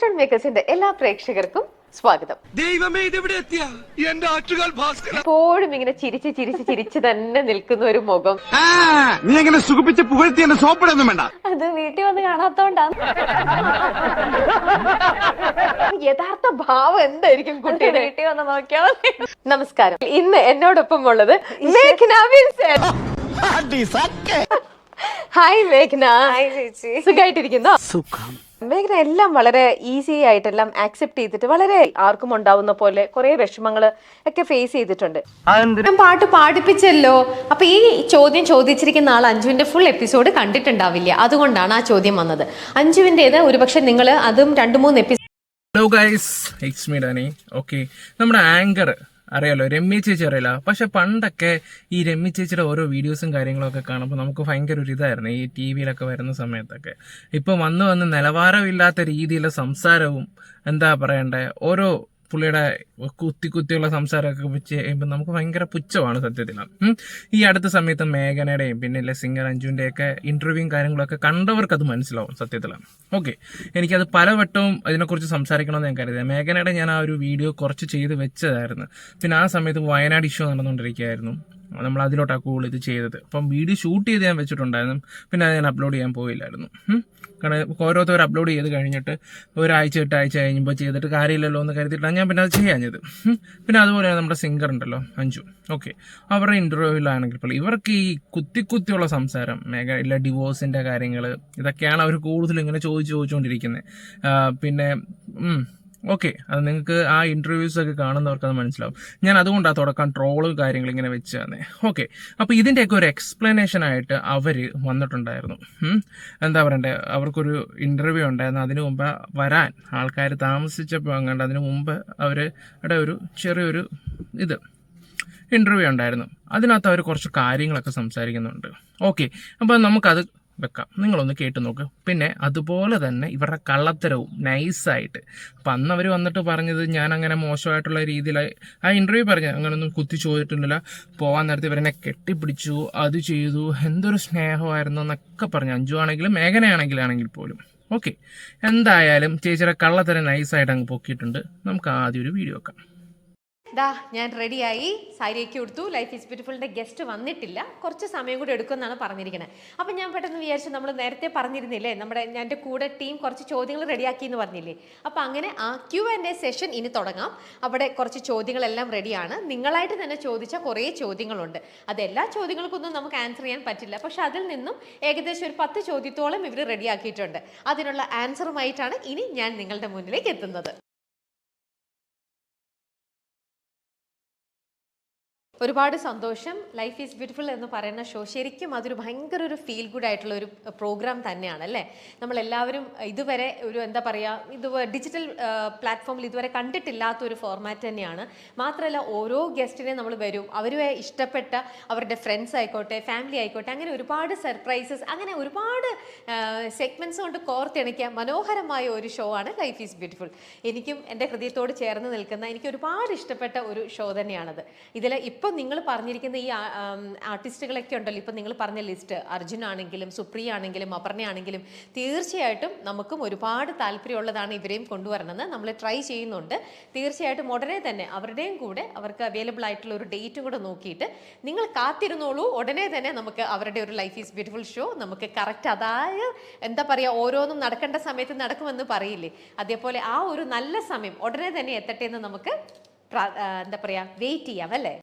Stone മേക്കേഴ്സിന്റെ എല്ലാ പ്രേക്ഷകർക്കും സ്വാഗതം. ദൈവമേ ഇതെവിടെ എത്തിയ? എന്റെ ആറ്റുകാൽ ഭാസ്കര എപ്പോഴും ഇങ്ങനെ ചിരിച്ച് ചിരിച്ച് ചിരിച്ച് തന്നെ നിൽക്കുന്ന ഒരു മുഖം. ആ, നീ അങ്ങനെ സുഖിപ്പിച്ച് പുകഴ്ത്തി എന്നെ സോപ്പിടൊന്നും വേണ്ട. അത് വീട്ടിൽ വന്ന് കാണാത്തോണ്ടാണ് യഥാർത്ഥ ഭാവം എന്തായിരിക്കും കുട്ടിയുടെ? വീട്ടിൽ വന്ന് നോക്കിയാൽ മതി. നമസ്കാരം. ഇന്ന് എന്നോടൊപ്പം ഉള്ളത് മേഘ്ന വിൻസെന്റ് ഹായ് മേഘ്ന. ഹായ് ചേച്ചി. സുഖമായിട്ടിരിക്കുന്നോ മേഘന എല്ലാം വളരെ ഈസി ആയിട്ടെല്ലാം ആക്സെപ്റ്റ് ചെയ്തിട്ട് വളരെ ആർക്കും ഉണ്ടാവുന്ന പോലെ കുറെ വിഷമങ്ങൾ ഒക്കെ ഫേസ് ചെയ്തിട്ടുണ്ട്. ഞാൻ പാട്ട് പാടിപ്പിച്ചല്ലോ. അപ്പൊ ഈ ചോദ്യം ചോദിച്ചിരിക്കുന്ന ആൾ അഞ്ജുവിന്റെ ഫുൾ എപ്പിസോഡ് കണ്ടിട്ടുണ്ടാവില്ല. അതുകൊണ്ടാണ് ആ ചോദ്യം വന്നത്. അഞ്ജുവിന്റെത് ഒരുപക്ഷെ നിങ്ങൾ അതും രണ്ട് മൂന്ന് episode hello guys it's me Dani okay നമ്മുടെ ആങ്കർ അറിയാലോ രമ്യ ചേച്ചി അറിയില്ല പക്ഷെ പണ്ടൊക്കെ ഈ രമ്യ ചേച്ചിയുടെ ഓരോ വീഡിയോസും കാര്യങ്ങളൊക്കെ കാണുമ്പോൾ നമുക്ക് ഭയങ്കര ഒരു ഇതായിരുന്നു ഈ ടി വിയിലൊക്കെ വരുന്ന സമയത്തൊക്കെ. ഇപ്പം വന്ന് വന്ന് നിലവാരമില്ലാത്ത രീതിയിലുള്ള സംസാരവും എന്താ പറയണ്ടേ ഓരോ പുള്ളിയുടെ കുത്തി കുത്തിയുള്ള സംസാരമൊക്കെ വെച്ച് കഴിയുമ്പോൾ നമുക്ക് ഭയങ്കര പുച്ഛമാണ് സത്യത്തിൽ. ഈ അടുത്ത സമയത്ത് മേഘനയുടെയും പിന്നെ ഇല്ലേ സിംഗർ അഞ്ജുവിന്റെയൊക്കെ ഇന്റർവ്യൂവും കാര്യങ്ങളൊക്കെ കണ്ടവർക്ക് അത് മനസ്സിലാവും സത്യത്തിൽ. ഓക്കെ. എനിക്കത് പലവട്ടവും ഇതിനെക്കുറിച്ച് സംസാരിക്കണമെന്ന് ഞാൻ കരുതിയത്. മേഘനയുടെ ഞാൻ ആ ഒരു വീഡിയോ കുറച്ച് ചെയ്ത് വെച്ചതായിരുന്നു. പിന്നെ ആ സമയത്ത് വയനാട് ഇഷ്യൂ നടന്നുകൊണ്ടിരിക്കുകയായിരുന്നു. നമ്മൾ അതിലോട്ടാണ് കൂടുതൽ ഇത് ചെയ്തത്. അപ്പം വീഡിയോ ഷൂട്ട് ചെയ്ത് ഞാൻ വെച്ചിട്ടുണ്ടായിരുന്നു. പിന്നെ അത് ഞാൻ അപ്ലോഡ് ചെയ്യാൻ പോയില്ലായിരുന്നു. കാരണം ഓരോരുത്തർ അപ്ലോഡ് ചെയ്ത് കഴിഞ്ഞിട്ട് ഒരാഴ്ച എട്ടാഴ്ച കഴിയുമ്പോൾ ചെയ്തിട്ട് കാര്യമില്ലല്ലോ എന്ന് കരുതിയിട്ടാണ് ഞാൻ പിന്നെ അത് ചെയ്യാഞ്ഞത്. പിന്നെ അതുപോലെ നമ്മുടെ സിംഗർ ഉണ്ടല്ലോ അഞ്ചു ഓക്കെ അവരുടെ ഇന്റർവ്യൂവിലാണെങ്കിൽ പോലും ഇവർക്ക് ഈ കുത്തി കുത്തിയുള്ള സംസാരം മേഘ ഇല്ല ഡിവോഴ്സിന്റെ കാര്യങ്ങൾ ഇതൊക്കെയാണ് അവർ കൂടുതലും ഇങ്ങനെ ചോദിച്ച് ചോദിച്ചുകൊണ്ടിരിക്കുന്നത് പിന്നെ ഓക്കെ അത് നിങ്ങൾക്ക് ആ ഇന്റർവ്യൂസ് ഒക്കെ കാണുന്നവർക്ക് അത് മനസ്സിലാവും. ഞാൻ അതുകൊണ്ടാണ് തുടക്കം ട്രോളും കാര്യങ്ങളും ഇങ്ങനെ വെച്ച് തന്നെ ഓക്കെ അപ്പോൾ ഇതിന്റെയൊക്കെ ഒരു എക്സ്പ്ലനേഷൻ ആയിട്ട് അവർ വന്നിട്ടുണ്ടായിരുന്നു. എന്താ പറയണ്ടേ അവർക്കൊരു ഇന്റർവ്യൂ ഉണ്ടായിരുന്നു. അതിനു മുമ്പ് വരാൻ ആൾക്കാർ താമസിച്ചപ്പോൾ അങ്ങാണ്ട് അതിനു മുമ്പ് അവരുടെ ഒരു ചെറിയൊരു ഇത് ഇന്റർവ്യൂ ഉണ്ടായിരുന്നു. അതിനകത്ത് അവർ കുറച്ച് കാര്യങ്ങളൊക്കെ സംസാരിക്കുന്നുണ്ട്. ഓക്കെ അപ്പോൾ നമുക്കത് വെക്കാം. നിങ്ങളൊന്ന് കേട്ട് നോക്ക്. പിന്നെ അതുപോലെ തന്നെ ഇവരുടെ കള്ളത്തരവും നൈസായിട്ട് അപ്പം അന്ന് അവർ വന്നിട്ട് പറഞ്ഞത് ഞാൻ അങ്ങനെ മോശമായിട്ടുള്ള രീതിയിൽ ആ ഇന്റർവ്യൂ പറഞ്ഞു. അങ്ങനെയൊന്നും കുത്തി ചോദിച്ചിട്ടില്ല. പോകാൻ നേരത്തെ ഇവരെന്നെ കെട്ടിപ്പിടിച്ചു. അത് ചെയ്തു. എന്തൊരു സ്നേഹമായിരുന്നു എന്നൊക്കെ പറഞ്ഞു. അഞ്ചു ആണെങ്കിലും മേഘനയാണെങ്കിലാണെങ്കിൽ പോലും. ഓക്കെ എന്തായാലും ചേച്ചിയുടെ കള്ളത്തരം നൈസായിട്ട് അങ്ങ് പൊക്കിയിട്ടുണ്ട്. നമുക്ക് ആദ്യം ഒരു വീഡിയോ വെക്കാം. ദാ ഞാൻ റെഡിയായി സാരിയൊക്കെ കൊടുത്തു ലൈഫ് ഈസ് ബ്യൂട്ടിഫുളിന്റെ ഗസ്റ്റ് വന്നിട്ടില്ല. കുറച്ച് സമയം കൂടി എടുക്കുമെന്നാണ് പറഞ്ഞിരിക്കുന്നത് അപ്പം ഞാൻ പെട്ടെന്ന് വിചാരിച്ചു നമ്മൾ നേരത്തെ പറഞ്ഞിരുന്നില്ലേ? നമ്മുടെ എന്റെ കൂടെ ടീം കുറച്ച് ചോദ്യങ്ങൾ റെഡിയാക്കി എന്ന് പറഞ്ഞില്ലേ? അപ്പം അങ്ങനെ ആ ക്യൂ ആൻഡ് എ സെഷൻ ഇനി തുടങ്ങാം. അവിടെ കുറച്ച് ചോദ്യങ്ങളെല്ലാം റെഡിയാണ് നിങ്ങളായിട്ട് തന്നെ ചോദിച്ച കുറേ ചോദ്യങ്ങളുണ്ട്. അത് എല്ലാ ചോദ്യങ്ങൾക്കൊന്നും നമുക്ക് ആൻസർ ചെയ്യാൻ പറ്റില്ല. പക്ഷെ അതിൽ നിന്നും ഏകദേശം ഒരു പത്ത് ചോദ്യത്തോളം ഇവർ റെഡിയാക്കിയിട്ടുണ്ട് അതിനുള്ള ആൻസറുമായിട്ടാണ് ഇനി ഞാൻ നിങ്ങളുടെ മുന്നിലേക്ക് എത്തുന്നത്. ഒരുപാട് സന്തോഷം. ലൈഫ് ഈസ് ബ്യൂട്ടിഫുൾ എന്ന് പറയുന്ന ഷോ ശരിക്കും അതൊരു ഭയങ്കര ഒരു ഫീൽ ഗുഡ് ആയിട്ടുള്ള ഒരു പ്രോഗ്രാം തന്നെയാണ് അല്ലേ? നമ്മളെല്ലാവരും ഇതുവരെ ഒരു എന്താ പറയുക ഇത് ഡിജിറ്റൽ പ്ലാറ്റ്ഫോമിൽ ഇതുവരെ കണ്ടിട്ടില്ലാത്ത ഒരു ഫോർമാറ്റ് തന്നെയാണ്. മാത്രമല്ല ഓരോ ഗസ്റ്റിനെ നമ്മൾ വരും. അവരെ ഇഷ്ടപ്പെട്ട അവരുടെ ഫ്രണ്ട്സ് ആയിക്കോട്ടെ ഫാമിലി ആയിക്കോട്ടെ അങ്ങനെ ഒരുപാട് സർപ്രൈസസ് അങ്ങനെ ഒരുപാട് സെഗ്മെന്റ്സ് കൊണ്ട് കോർത്തിണക്കിയ മനോഹരമായ ഒരു ഷോ ആണ് ലൈഫ് ഈസ് ബ്യൂട്ടിഫുൾ എനിക്കും എന്റെ ഹൃദയത്തോട് ചേർന്ന് നിൽക്കുന്ന എനിക്ക് ഒരുപാട് ഇഷ്ടപ്പെട്ട ഒരു ഷോ തന്നെയാണത്. ഇതിൽ ഇപ്പം നിങ്ങൾ പറഞ്ഞിരിക്കുന്ന ഈ ആർട്ടിസ്റ്റുകളൊക്കെ ഉണ്ടല്ലോ. ഇപ്പം നിങ്ങൾ പറഞ്ഞ ലിസ്റ്റ് അർജുൻ ആണെങ്കിലും സുപ്രിയ ആണെങ്കിലും അപർണ ആണെങ്കിലും തീർച്ചയായിട്ടും നമുക്കും ഒരുപാട് താല്പര്യമുള്ളതാണ് ഇവരെയും കൊണ്ടുവരണമെന്ന് നമ്മൾ ട്രൈ ചെയ്യുന്നുണ്ട്. തീർച്ചയായിട്ടും ഉടനെ തന്നെ അവരുടെയും കൂടെ അവർക്ക് അവൈലബിൾ ആയിട്ടുള്ള ഒരു ഡേറ്റും കൂടെ നോക്കിയിട്ട് നിങ്ങൾ കാത്തിരുന്നോളൂ. ഉടനെ തന്നെ നമുക്ക് അവരുടെ ഒരു ലൈഫ് ഈസ് ബ്യൂട്ടിഫുൾ ഷോ നമുക്ക് കറക്റ്റ് അതായ എന്താ പറയുക ഓരോന്നും നടക്കേണ്ട സമയത്ത് നടക്കുമെന്ന് പറയില്ലേ? അതേപോലെ ആ ഒരു നല്ല സമയം ഉടനെ തന്നെ എത്തട്ടെ എന്ന് നമുക്ക് എന്താ പറയുക വെയിറ്റ് ചെയ്യാം അല്ലേ?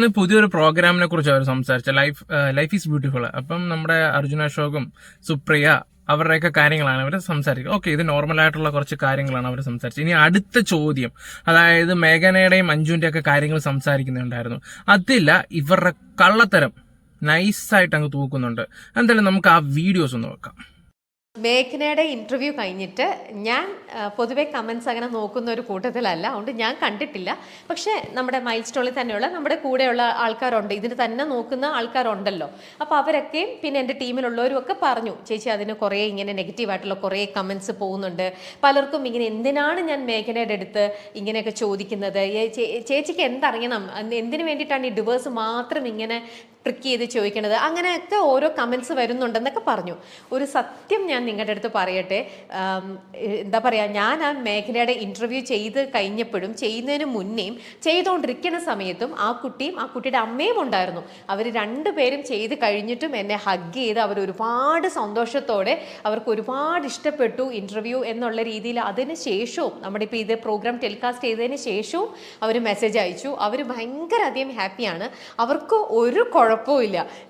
ഇന്ന് പുതിയൊരു പ്രോഗ്രാമിനെ കുറിച്ച് അവർ സംസാരിച്ച. ലൈഫ് ലൈഫ് ഈസ് ബ്യൂട്ടിഫുൾ അപ്പം നമ്മുടെ അർജുന അശോകും സുപ്രിയ അവരുടെയൊക്കെ കാര്യങ്ങളാണ് അവർ സംസാരിക്കുക ഓക്കെ ഇത് നോർമൽ ആയിട്ടുള്ള കുറച്ച് കാര്യങ്ങളാണ് അവർ സംസാരിച്ചത്. ഇനി അടുത്ത ചോദ്യം. അതായത് മേഘനയുടെയും മഞ്ജുവിന്റെ ഒക്കെ കാര്യങ്ങൾ സംസാരിക്കുന്നുണ്ടായിരുന്നു. അതില്ല ഇവരുടെ കള്ളത്തരം നൈസായിട്ട് അങ്ങ് തൂക്കുന്നുണ്ട്. എന്തായാലും നമുക്ക് ആ വീഡിയോസ് ഒന്ന് വെക്കാം മേഘനയുടെ ഇന്റർവ്യൂ കഴിഞ്ഞിട്ട് ഞാൻ പൊതുവേ കമൻസ് അങ്ങനെ നോക്കുന്ന ഒരു കൂട്ടത്തിലല്ല. അതുകൊണ്ട് ഞാൻ കണ്ടിട്ടില്ല. പക്ഷേ നമ്മുടെ മൈൽ സ്റ്റോണിൽ തന്നെയുള്ള നമ്മുടെ കൂടെയുള്ള ആൾക്കാരുണ്ട്. ഇതിന് തന്നെ നോക്കുന്ന ആൾക്കാരുണ്ടല്ലോ. അപ്പോൾ അവരൊക്കെയും പിന്നെ എന്റെ ടീമിലുള്ളവരും ഒക്കെ പറഞ്ഞു ചേച്ചി അതിന് കുറേ ഇങ്ങനെ നെഗറ്റീവായിട്ടുള്ള കുറേ കമൻസ് പോകുന്നുണ്ട്. പലർക്കും ഇങ്ങനെ എന്തിനാണ് ഞാൻ മേഘനയുടെ അടുത്ത് ഇങ്ങനെയൊക്കെ ചോദിക്കുന്നത്? ചേച്ചിക്ക് എന്തറിയണം? എന്ത് എന്തിനു വേണ്ടിയിട്ടാണ് ഈ ഡിവേഴ്സ് മാത്രം ഇങ്ങനെ ട്രിക്ക് ചെയ്ത് ചോദിക്കണത്? അങ്ങനെയൊക്കെ ഓരോ കമൻസ് വരുന്നുണ്ടെന്നൊക്കെ പറഞ്ഞു. ഒരു സത്യം ഞാൻ ഞാൻ നിങ്ങളുടെ അടുത്ത് പറയട്ടെ. എന്താ പറയുക ഞാൻ ആ മേഖലയുടെ ഇന്റർവ്യൂ ചെയ്ത് കഴിഞ്ഞപ്പോഴും ചെയ്യുന്നതിന് മുന്നേയും ചെയ്തുകൊണ്ടിരിക്കുന്ന സമയത്തും ആ കുട്ടിയും ആ കുട്ടിയുടെ അമ്മയും ഉണ്ടായിരുന്നു. അവർ രണ്ടുപേരും ചെയ്ത് കഴിഞ്ഞിട്ടും എന്നെ ഹഗ് ചെയ്ത് അവർ ഒരുപാട് സന്തോഷത്തോടെ അവർക്ക് ഒരുപാട് ഇഷ്ടപ്പെട്ടു ഇന്റർവ്യൂ എന്നുള്ള രീതിയിൽ അതിന് ശേഷവും നമ്മുടെ ഇപ്പോൾ ഇത് പ്രോഗ്രാം ടെലികാസ്റ്റ് ചെയ്തതിന് ശേഷവും അവർ മെസ്സേജ് അയച്ചു. അവർ ഭയങ്കര അധികം ഹാപ്പിയാണ് അവർക്ക് ഒരു കുഴപ്പവും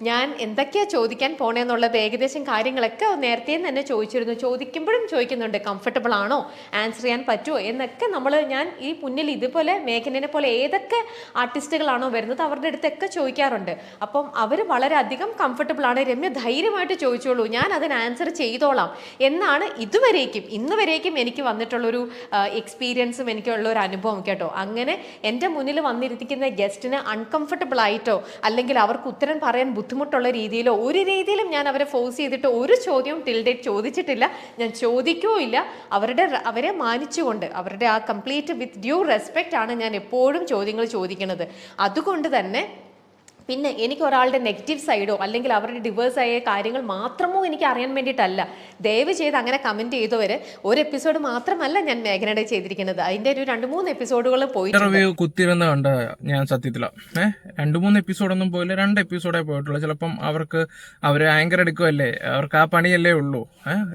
ഞാൻ എന്തൊക്കെയാണ് ചോദിക്കാൻ പോണേന്നുള്ളത് ഏകദേശം കാര്യങ്ങളൊക്കെ നേരത്തെ തന്നെ ചോദിച്ചിരുന്നു. ചോദിക്കുമ്പോഴും ചോദിക്കുന്നുണ്ട് കംഫർട്ടബിൾ ആണോ? ആൻസർ ചെയ്യാൻ പറ്റുമോ എന്നൊക്കെ നമ്മൾ ഞാൻ ഈ മുന്നിൽ ഇതുപോലെ മേഘനെ പോലെ ഏതൊക്കെ ആർട്ടിസ്റ്റുകളാണോ വരുന്നത് അവരുടെ അടുത്തൊക്കെ ചോദിക്കാറുണ്ട്. അപ്പം അവർ വളരെയധികം കംഫർട്ടബിൾ ആണ്. രമ്യ ധൈര്യമായിട്ട് ചോദിച്ചോളൂ. ഞാൻ അതിന് ആൻസർ ചെയ്തോളാം. എന്നാണ് ഇതുവരേക്കും ഇന്ന് വരേക്കും എനിക്ക് വന്നിട്ടുള്ളൊരു എക്സ്പീരിയൻസും എനിക്കുള്ള ഒരു അനുഭവം കേട്ടോ. അങ്ങനെ എന്റെ മുന്നിൽ വന്നിരിക്കുന്ന ഗസ്റ്റിന് അൺകംഫർട്ടബിൾ ആയിട്ടോ അല്ലെങ്കിൽ അവർക്ക് ഉത്തരം പറയാൻ ബുദ്ധിമുട്ടുള്ള രീതിയിലോ ഒരു രീതിയിലും ഞാൻ അവരെ ഫോഴ്സ് ചെയ്തിട്ട് ഒരു ചോദ്യവും ടിൽ ഡേറ്റ് ചോദിച്ചിട്ടില്ല. ഞാൻ ചോദിക്കുകയില്ല അവരുടെ അവരെ മാനിച്ചുകൊണ്ട് അവരുടെ ആ കംപ്ലീറ്റ് വിത്ത് ഡ്യൂ റെസ്പെക്റ്റ് ആണ് ഞാൻ എപ്പോഴും ചോദ്യങ്ങൾ ചോദിക്കുന്നത്. അതുകൊണ്ട് തന്നെ പിന്നെ എനിക്ക് ഒരാളുടെ നെഗറ്റീവ് സൈഡോ അല്ലെങ്കിൽ അവരുടെ ഡിവേഴ്സ് ആയ കാര്യങ്ങൾ മാത്രമോ എനിക്ക് അറിയാൻ വേണ്ടിയിട്ടല്ല. ദയവ് ചെയ്ത് അങ്ങനെ കമന്റ് ചെയ്തവർ ഒരു എപ്പിസോഡ് മാത്രമല്ല ഞാൻ മേഘനയുടെ ചെയ്തിരിക്കുന്നത്. അതിന്റെ ഒരു രണ്ട് മൂന്ന് എപ്പിസോഡുകൾ പോയി കുത്തിരുന്ന കണ്ട ഞാൻ സത്യത്തില. രണ്ട് മൂന്ന് എപ്പിസോഡൊന്നും പോയില്ല രണ്ട് എപ്പിസോഡേ പോയിട്ടുള്ളൂ. ചിലപ്പം അവർക്ക് അവർ ആങ്കർ എടുക്കുമല്ലേ അവർക്ക് ആ പണിയല്ലേ ഉള്ളൂ.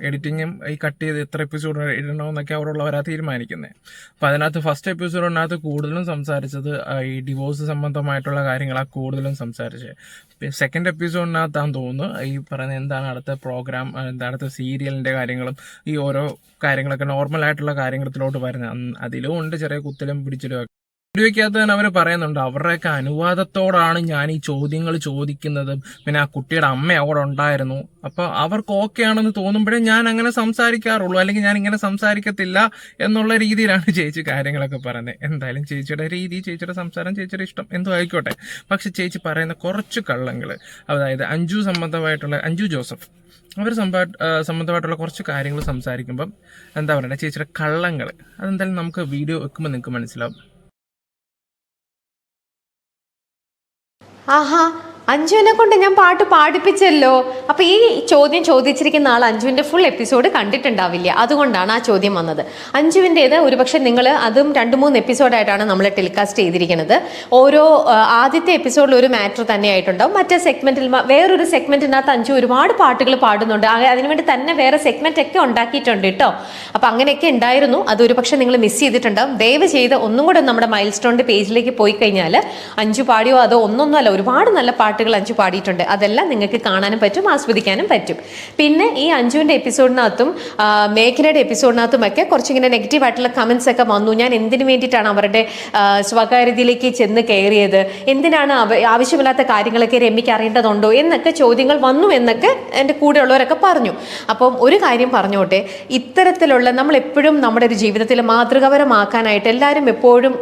എഡിറ്റിങ്ങും ഈ കട്ട് ചെയ്ത് എത്ര എപ്പിസോഡ് ഇടണമെന്നൊക്കെ അവരുള്ളവരാ തീരുമാനിക്കുന്നത് അപ്പം അതിനകത്ത് ഫസ്റ്റ് എപ്പിസോഡിനകത്ത് കൂടുതലും സംസാരിച്ചത് ഈ ഡിവോഴ്സ് സംബന്ധമായിട്ടുള്ള കാര്യങ്ങളാണ് കൂടുതലും സംസാരിച്ചത് സെക്കൻഡ് എപ്പിസോഡിനകത്താന്ന് തോന്നുന്നു ഈ പറയുന്ന എന്താണ് അടുത്ത പ്രോഗ്രാം എന്താ അടുത്ത സീരിയലിന്റെ കാര്യങ്ങളും ഈ ഓരോ കാര്യങ്ങളൊക്കെ നോർമൽ ആയിട്ടുള്ള കാര്യത്തിലോട്ട് വരുന്നത്. അതിലും ഉണ്ട് ചെറിയ കുത്തലും പിടിച്ചിലും ഒക്കെ. വീഡിയോയ്ക്കകത്ത് തന്നെ അവർ പറയുന്നുണ്ട് അവരുടെയൊക്കെ അനുവാദത്തോടാണ് ഞാൻ ഈ ചോദ്യങ്ങൾ ചോദിക്കുന്നതും. പിന്നെ ആ കുട്ടിയുടെ അമ്മ അവിടെ ഉണ്ടായിരുന്നു. അപ്പൊ അവർക്ക് ഓക്കെ ആണെന്ന് തോന്നുമ്പോഴേ ഞാൻ അങ്ങനെ സംസാരിക്കാറുള്ളൂ. അല്ലെങ്കിൽ ഞാൻ ഇങ്ങനെ സംസാരിക്കത്തില്ല എന്നുള്ള രീതിയിലാണ് ചേച്ചി കാര്യങ്ങളൊക്കെ പറയുന്നത്. എന്തായാലും ചേച്ചിയുടെ രീതി ചേച്ചിയുടെ സംസാരം ചേച്ചിയുടെ ഇഷ്ടം എന്തോ ആയിക്കോട്ടെ. പക്ഷെ ചേച്ചി പറയുന്ന കുറച്ച് കള്ളങ്ങൾ അതായത് അഞ്ജു സംബന്ധമായിട്ടുള്ള അഞ്ജു ജോസഫ് അവർ സംഭവ സംബന്ധമായിട്ടുള്ള കുറച്ച് കാര്യങ്ങൾ സംസാരിക്കുമ്പം എന്താ പറയുക ചേച്ചിയുടെ കള്ളങ്ങൾ അതെന്തായാലും നമുക്ക് വീഡിയോ വെക്കുമ്പോൾ നിങ്ങൾക്ക് മനസ്സിലാവും. 啊哈 അഞ്ജുവിനെ കൊണ്ട് ഞാൻ പാട്ട് പാടിപ്പിച്ചല്ലോ. അപ്പൊ ഈ ചോദ്യം ചോദിച്ചിരിക്കുന്ന ആൾ അഞ്ജുവിന്റെ ഫുൾ എപ്പിസോഡ് കണ്ടിട്ടുണ്ടാവില്ല. അതുകൊണ്ടാണ് ആ ചോദ്യം വന്നത്. അഞ്ജുവിന്റെത് ഒരുപക്ഷെ നിങ്ങൾ അതും രണ്ട് മൂന്ന് എപ്പിസോഡായിട്ടാണ് നമ്മൾ ടെലികാസ്റ്റ് ചെയ്തിരിക്കുന്നത്. ഓരോ ആദ്യത്തെ എപ്പിസോഡിൽ ഒരു മാറ്റർ തന്നെയായിട്ടുണ്ടാവും മറ്റേ സെഗ്മെന്റിൽ വേറൊരു സെഗ്മെന്റിനകത്ത് അഞ്ജു ഒരുപാട് പാട്ടുകൾ പാടുന്നുണ്ട്. അതിനുവേണ്ടി തന്നെ വേറെ സെഗ്മെന്റ് ഒക്കെ ഉണ്ടാക്കിയിട്ടുണ്ട് കേട്ടോ അപ്പൊ അങ്ങനെയൊക്കെ ഉണ്ടായിരുന്നു. അത് ഒരുപക്ഷെ നിങ്ങൾ മിസ് ചെയ്തിട്ടുണ്ടാവും. ദയവ് ചെയ്ത് ഒന്നും കൂടെ നമ്മുടെ മൈൽ സ്റ്റോണിന്റെ പേജിലേക്ക് പോയി കഴിഞ്ഞാൽ അഞ്ചു പാടിയോ അതോ ഒന്നൊന്നുമല്ല ഒരുപാട് നല്ല പാട്ടുകൾ അഞ്ചു പാടിയിട്ടുണ്ട്. അതെല്ലാം നിങ്ങൾക്ക് കാണാനും പറ്റും ആസ്വദിക്കാനും പറ്റും. പിന്നെ ഈ അഞ്ചുവിന്റെ എപ്പിസോഡിനകത്തും മേഘനയുടെ എപ്പിസോഡിനകത്തും ഒക്കെ കുറച്ചിങ്ങനെ നെഗറ്റീവ് ആയിട്ടുള്ള കമന്റ്സ് ഒക്കെ വന്നു. ഞാൻ എന്തിനു വേണ്ടിയിട്ടാണ് അവരുടെ സ്വകാര്യതയിലേക്ക് ചെന്ന് കയറിയത്? എന്തിനാണ് ആവശ്യമില്ലാത്ത കാര്യങ്ങളൊക്കെ രമ്യക്ക് അറിയേണ്ടതുണ്ടോ? എന്നൊക്കെ ചോദ്യങ്ങൾ വന്നു എന്നൊക്കെ എന്റെ കൂടെയുള്ളവരൊക്കെ പറഞ്ഞു. അപ്പം ഒരു കാര്യം പറഞ്ഞോട്ടെ. ഇത്തരത്തിലുള്ള നമ്മൾ എപ്പോഴും നമ്മുടെ ഒരു ജീവിതത്തിൽ മാതൃകാപരമാക്കാനായിട്ട് എല്ലാവരും എപ്പോഴും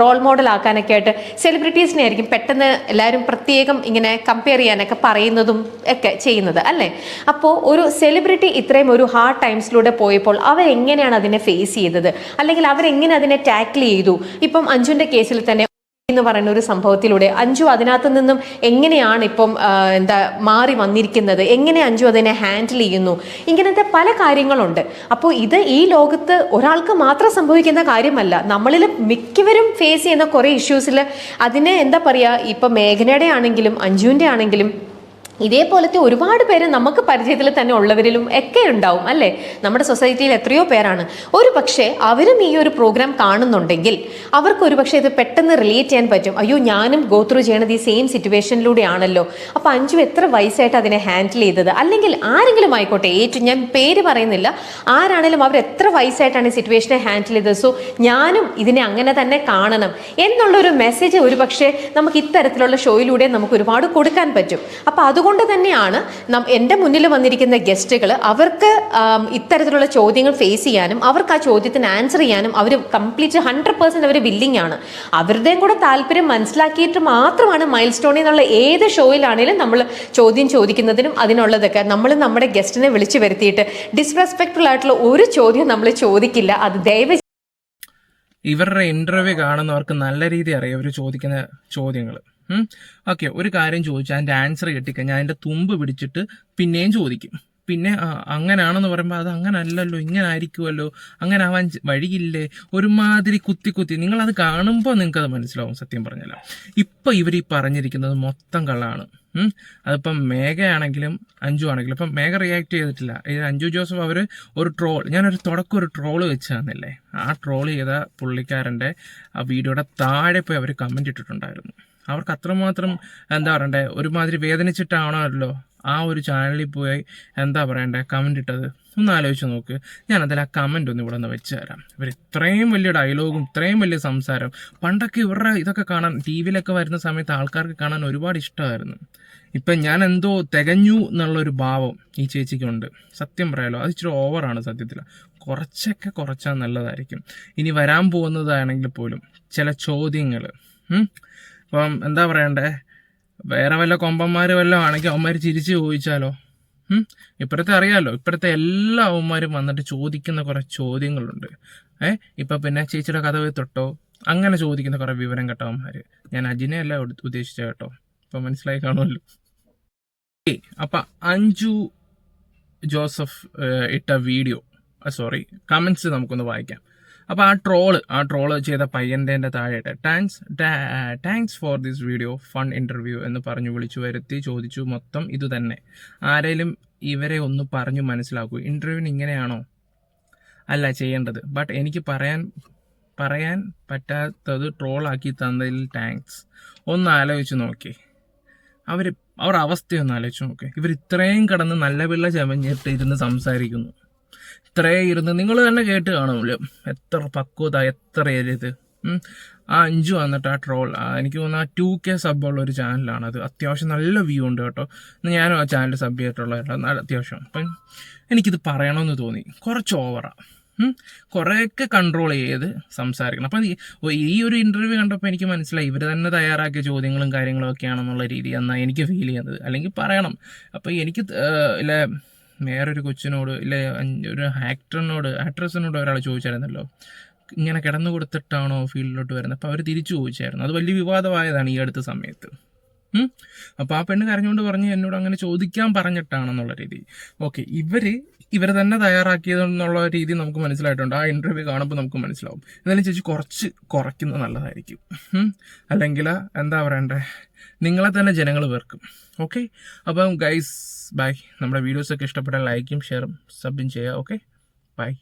റോൾ മോഡൽ ആക്കാനൊക്കെ ആയിട്ട് സെലിബ്രിറ്റീസിനെ ആയിരിക്കും പെട്ടെന്ന് എല്ലാവരും പ്രത്യേകം ഇങ്ങനെ കമ്പയർ ചെയ്യാനൊക്കെ പറയുന്നതും ഒക്കെ ചെയ്യുന്നത് അല്ലേ? അപ്പോൾ ഒരു സെലിബ്രിറ്റി ഇത്രയും ഒരു ഹാർഡ് ടൈംസിലൂടെ പോയപ്പോൾ അവരെങ്ങനെയാണ് അതിനെ ഫേസ് ചെയ്തത്? അല്ലെങ്കിൽ അവരെങ്ങനെ അതിനെ ടാക്കിൾ ചെയ്തു? ഇപ്പം അഞ്ജുവിന്റെ കേസിൽ തന്നെ എന്ന് പറയുന്ന ഒരു സംഭവത്തിലൂടെ അഞ്ജു അതിനകത്ത് നിന്നും എങ്ങനെയാണ് ഇപ്പം എന്താ മാറി വന്നിരിക്കുന്നത്? എങ്ങനെ അഞ്ജു അതിനെ ഹാൻഡിൽ ചെയ്യുന്നു? ഇങ്ങനത്തെ പല കാര്യങ്ങളുണ്ട്. അപ്പോൾ ഇത് ഈ ലോകത്ത് ഒരാൾക്ക് മാത്രം സംഭവിക്കുന്ന കാര്യമല്ല. നമ്മളിൽ മിക്കവരും ഫേസ് ചെയ്യുന്ന കുറേ ഇഷ്യൂസിൽ അതിനെ എന്താ പറയുക ഇപ്പം മേഘനയുടെ ആണെങ്കിലും അഞ്ജുവിന്റെ ആണെങ്കിലും ഇതേപോലത്തെ ഒരുപാട് പേര് നമുക്ക് പരിചയത്തിൽ തന്നെ ഉള്ളവരിലും ഒക്കെ ഉണ്ടാവും അല്ലേ? നമ്മുടെ സൊസൈറ്റിയിൽ എത്രയോ പേരാണ്. ഒരു പക്ഷേ അവരും ഈ ഒരു പ്രോഗ്രാം കാണുന്നുണ്ടെങ്കിൽ അവർക്ക് ഒരു പക്ഷേ ഇത് പെട്ടെന്ന് റിലേറ്റ് ചെയ്യാൻ പറ്റും. അയ്യോ ഞാനും ഗോ ത്രൂ ചെയ്യണത് ഈ സെയിം സിറ്റുവേഷനിലൂടെയാണല്ലോ അപ്പോൾ അഞ്ചു എത്ര വയസ്സായിട്ട് അതിനെ ഹാൻഡിൽ ചെയ്തത്? അല്ലെങ്കിൽ ആരെങ്കിലും ആയിക്കോട്ടെ ഏറ്റവും ഞാൻ പേര് പറയുന്നില്ല. ആരാണെങ്കിലും അവർ എത്ര വയസ്സായിട്ടാണ് ഈ സിറ്റുവേഷനെ ഹാൻഡിൽ ചെയ്തത്? സോ ഞാനും ഇതിനെ അങ്ങനെ തന്നെ കാണണം എന്നുള്ളൊരു മെസ്സേജ് ഒരു പക്ഷേ നമുക്ക് ഇത്തരത്തിലുള്ള ഷോയിലൂടെ നമുക്ക് ഒരുപാട് കൊടുക്കാൻ പറ്റും. അപ്പോൾ അതുകൊണ്ട് തന്നെയാണ് നം എന്റെ മുന്നിൽ വന്നിരിക്കുന്ന ഗസ്റ്റുകൾ അവർക്ക് ഇത്തരത്തിലുള്ള ചോദ്യങ്ങൾ ഫേസ് ചെയ്യാനും അവർക്ക് ആ ചോദ്യത്തിന് ആൻസർ ചെയ്യാനും അവർ കംപ്ലീറ്റ് ഹൺഡ്രഡ് പേഴ്സന്റ് അവർ വില്ലിംഗ് ആണ്. അവരുടെയും കൂടെ താല്പര്യം മനസ്സിലാക്കിയിട്ട് മാത്രമാണ് മൈൽ സ്റ്റോണിൽ നിന്നുള്ള ഏത് ഷോയിലാണെങ്കിലും നമ്മൾ ചോദ്യം ചോദിക്കുന്നതിനും അതിനുള്ളതൊക്കെ. നമ്മൾ നമ്മുടെ ഗസ്റ്റിനെ വിളിച്ചു വരുത്തിയിട്ട് ഡിസ്റെസ്പെക്ട്ഫുൾ ആയിട്ടുള്ള ഒരു ചോദ്യം നമ്മൾ ചോദിക്കില്ല. അത് ദയവ് ഇവരുടെ ഇന്റർവ്യൂ കാണുന്നവർക്ക് നല്ല രീതി അറിയാം ഇവർ ചോദിക്കുന്ന ചോദ്യങ്ങൾ ഓക്കെ ഒരു കാര്യം ചോദിച്ചാൽ അതിന്റെ ആൻസർ കിട്ടിക്കഴിഞ്ഞാൽ അതിന്റെ തുമ്പ് പിടിച്ചിട്ട് പിന്നെയും ചോദിക്കും. പിന്നെ അങ്ങനാണെന്ന് പറയുമ്പോൾ അത് അങ്ങനെ അല്ലല്ലോ ഇങ്ങനെ ആയിരിക്കുമല്ലോ അങ്ങനെ ആവാൻ വഴിയില്ലേ ഒരുമാതിരി കുത്തി കുത്തി. നിങ്ങളത് കാണുമ്പോൾ നിങ്ങൾക്കത് മനസ്സിലാവും സത്യം പറഞ്ഞല്ലോ ഇപ്പം ഇവർ ഈ പറഞ്ഞിരിക്കുന്നത് മൊത്തം കള്ളാണ്. അതിപ്പം മേഘയാണെങ്കിലും അഞ്ജു ആണെങ്കിലും ഇപ്പം മേഘ റിയാക്ട് ചെയ്തിട്ടില്ല. ഈ അഞ്ജു ജോസഫ് അവർ ഒരു ട്രോൾ ഞാനൊരു തുടക്കം ഒരു ട്രോൾ വെച്ച് തന്നില്ലേ ആ ട്രോൾ ചെയ്ത പുള്ളിക്കാരന്റെ ആ വീഡിയോയുടെ താഴെ പോയി അവർ കമന്റ് ഇട്ടിട്ടുണ്ടായിരുന്നു. അവർക്ക് അത്രമാത്രം എന്താ പറയണ്ടേ ഒരുമാതിരി വേദനിച്ചിട്ടാണല്ലോ ആ ഒരു ചാനലിൽ പോയി എന്താ പറയണ്ടേ കമന്റ് ഇട്ടത്. ഒന്ന് ആലോചിച്ച് നോക്ക്. ഞാൻ അതിൽ ആ കമന്റ് ഒന്ന് ഇവിടെ നിന്ന് വെച്ച് തരാം. ഇവർ ഇത്രയും വലിയ ഡയലോഗും ഇത്രയും വലിയ സംസാരം പണ്ടൊക്കെ ഇവരുടെ ഇതൊക്കെ കാണാൻ ടി വിയിലൊക്കെ വരുന്ന സമയത്ത് ആൾക്കാർക്ക് കാണാൻ ഒരുപാട് ഇഷ്ടമായിരുന്നു. ഇപ്പം ഞാൻ എന്തോ തികഞ്ഞു എന്നുള്ളൊരു ഭാവം ഈ ചേച്ചിക്കുണ്ട്. സത്യം പറയാലോ അത് ഇച്ചിരി ഓവറാണ് സത്യത്തിൽ. കുറച്ചൊക്കെ കുറച്ചാൽ നല്ലതായിരിക്കും. ഇനി വരാൻ പോകുന്നതാണെങ്കിൽ പോലും ചില ചോദ്യങ്ങൾ ഇപ്പം എന്താ പറയണ്ടേ? വേറെ വല്ല കൊമ്പന്മാർ വല്ലതും ആണെങ്കിൽ അവന്മാർ ചിരിച്ച് ചോദിച്ചാലോ? ഇപ്പോഴത്തെ അറിയാമല്ലോ ഇപ്പോഴത്തെ എല്ലാ അവന്മാരും വന്നിട്ട് ചോദിക്കുന്ന കുറേ ചോദ്യങ്ങളുണ്ട്. ഏ? ഇപ്പം പിന്നെ ചേച്ചിയുടെ കഥ തൊട്ടോ? അങ്ങനെ ചോദിക്കുന്ന കുറേ വിവരം കേട്ടവന്മാർ ഞാൻ അജിനെ അല്ല ഉദ്ദേശിച്ച കേട്ടോ. ഇപ്പം മനസ്സിലായി കാണുമല്ലോ. അപ്പം അഞ്ജു ജോസഫ് ഇട്ട വീഡിയോ സോറി കമൻസ് നമുക്കൊന്ന് വായിക്കാം. അപ്പോൾ ആ ട്രോൾ ആ ട്രോൾ ചെയ്ത പയ്യന്റെ താഴെയായിട്ട് thanks thanks for this video fun interview എന്ന് പറഞ്ഞു വിളിച്ചു വരുത്തി ചോദിച്ചു മൊത്തം ഇതുതന്നെ ആരേലും ഇവരെ ഒന്ന് പറഞ്ഞു മനസ്സിലാക്കൂ. ഇന്റർവ്യൂവിന് ഇങ്ങനെയാണോ? അല്ല ചെയ്യേണ്ടത്. ബട്ട് എനിക്ക് പറയാൻ പറയാൻ പറ്റാത്തത് ട്രോളാക്കി തന്നതിൽ താങ്ക്സ് ഒന്ന് ആലോചിച്ച് നോക്കി. അവർ അവർ അവസ്ഥയൊന്ന് ആലോചിച്ച് നോക്ക്. ഇവർ ഇത്രയും കടന്ന് നല്ല പിള്ള ചമഞ്ഞിട്ട് ഇരുന്ന് സംസാരിക്കുന്നു. ഇത്രയും നിങ്ങൾ തന്നെ കേട്ട് കാണുമല്ലോ എത്ര പക്വത എത്ര ഏരിയത്. ആ അഞ്ചു വന്നിട്ട് ആ ട്രോൾ എനിക്ക് തോന്നുന്നു ആ ടു കെ സബുള്ള ഒരു ചാനലാണ് അത്. അത്യാവശ്യം നല്ല വ്യൂ ഉണ്ട് കേട്ടോ. ഞാനും ആ ചാനൽ സബ് ചെയ്തിട്ടുള്ള അത്യാവശ്യം. അപ്പം എനിക്കിത് പറയണമെന്ന് തോന്നി. കുറച്ച് ഓവറാണ് കുറേയൊക്കെ കൺട്രോൾ ചെയ്ത് സംസാരിക്കണം. അപ്പം ഈ- ഒരു ഇന്റർവ്യൂ കണ്ടപ്പോൾ എനിക്ക് മനസ്സിലായി. ഇവർ തന്നെ തയ്യാറാക്കിയ ചോദ്യങ്ങളും കാര്യങ്ങളും ഒക്കെയാണെന്നുള്ള രീതി എന്നാണ് എനിക്ക് ഫീൽ ചെയ്യുന്നത്. അല്ലെങ്കിൽ പറയണം. അപ്പോൾ എനിക്ക് വേറൊരു കൊച്ചിനോട് ഇല്ല ഒരു ആക്ടറിനോട് ആക്ട്രസിനോട് ഒരാൾ ചോദിച്ചായിരുന്നല്ലോ. ഇങ്ങനെ കിടന്നു കൊടുത്തിട്ടാണോ ഫീൽഡിലോട്ട് വരുന്നത്? അപ്പോൾ അവർ തിരിച്ചു ചോദിച്ചായിരുന്നു. അത് വലിയ വിവാദമായതാണ് ഈ അടുത്ത സമയത്ത്. അപ്പോൾ ആ പെണ്ണ് കരഞ്ഞുകൊണ്ട് പറഞ്ഞ് എന്നോട് അങ്ങനെ ചോദിക്കാൻ പറഞ്ഞിട്ടാണെന്നുള്ള രീതി. ഓക്കെ ഇവർ ഇവർ തന്നെ തയ്യാറാക്കിയതെന്നുള്ള രീതി നമുക്ക് മനസ്സിലായിട്ടുണ്ട്. ആ ഇന്റർവ്യൂ കാണുമ്പോൾ നമുക്ക് മനസ്സിലാവും. എന്നാലും ചേച്ചി കുറച്ച് കുറയ്ക്കുന്നത് നല്ലതായിരിക്കും. അല്ലെങ്കിൽ എന്താ പറയണ്ടേ? നിങ്ങളെ തന്നെ ജനങ്ങൾ വെറുക്കും. ഓക്കെ അപ്പം ഗൈസ് ബൈ നമ്മുടെ വീഡിയോസൊക്കെ ഇഷ്ടപ്പെട്ടാൽ ലൈക്കും ഷെയറും സബും ചെയ്യുക. Okay bye